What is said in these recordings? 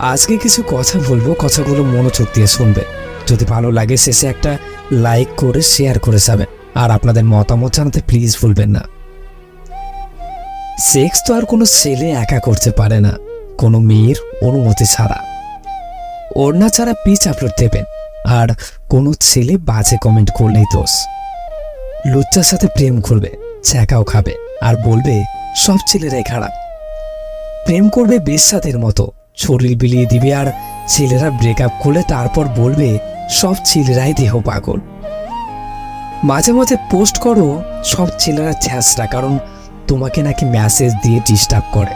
আজকে কিছু কথা বলব, কথাগুলো মনোযোগ দিয়ে শুনবে। যদি ভালো লাগে শেষে একটা লাইক করে, শেয়ার করে যাবেন আর আপনাদের মতামত জানাতে প্লিজ ভুলবেন না। সেক্স তো আর কোনো ছেলে একা করতে পারে না। কোনো মেয়ের অনুমতি ছাড়া। ওড়না ছাড়া পিচ আপলোড দেবেন। আর কোনো ছেলে বাজে কমেন্ট করলেই দোষ। লুচ্চার সাথে প্রেম করবে, ছ্যাঁকাও খাবে। আর বলবে, সব ছেলেরাই খারাপ। প্রেম করবে বেশ্যাদের মতো। শরীর বিলিয়ে দিবে আর ছেলেরা ব্রেকআপ করলে তারপর বলবে, সব ছেলেরাই দেহ পাগল। মাঝে মাঝে পোস্ট করো, সব ছেলেরা ছ্যাঁচড়া কারণ তোমাকে নাকি মেসেজ দিয়ে ডিস্টার্ব করে।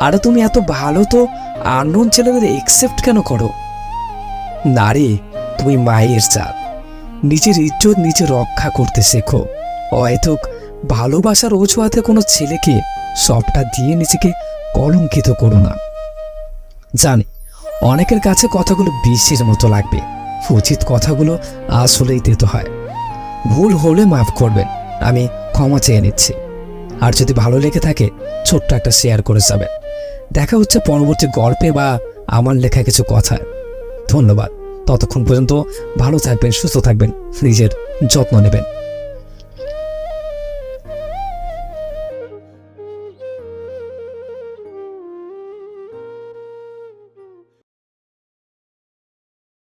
আর তুমি এত ভালো তো আননোন ছেলেদের একসেপ্ট কেন করো? নারী তুমি মায়ের চাঁদ নিজের ইজ্জত নিজে রক্ষা করতে শেখো। হয়তো ভালোবাসার অজুহাতে কোনো ছেলেকে সবটা দিয়ে নিজেকে কলঙ্কিত করো না। জানি, অনেকের কাছে কথাগুলো বিষের মতো লাগবে। উচিত কথাগুলো আসলেই দিতে হয়। ভুল হলে মাফ করবেন, আমি ক্ষমা চেয়ে নিচ্ছি। আর যদি ভালো লেগে থাকে, ছোট্ট একটা শেয়ার করে যাবেন। দেখা হচ্ছে পরবর্তী গল্পে বা আমার লেখা কিছু কথায়। ধন্যবাদ। ততক্ষণ পর্যন্ত ভালো থাকবেন, সুস্থ থাকবেন, নিজের যত্ন নেবেন।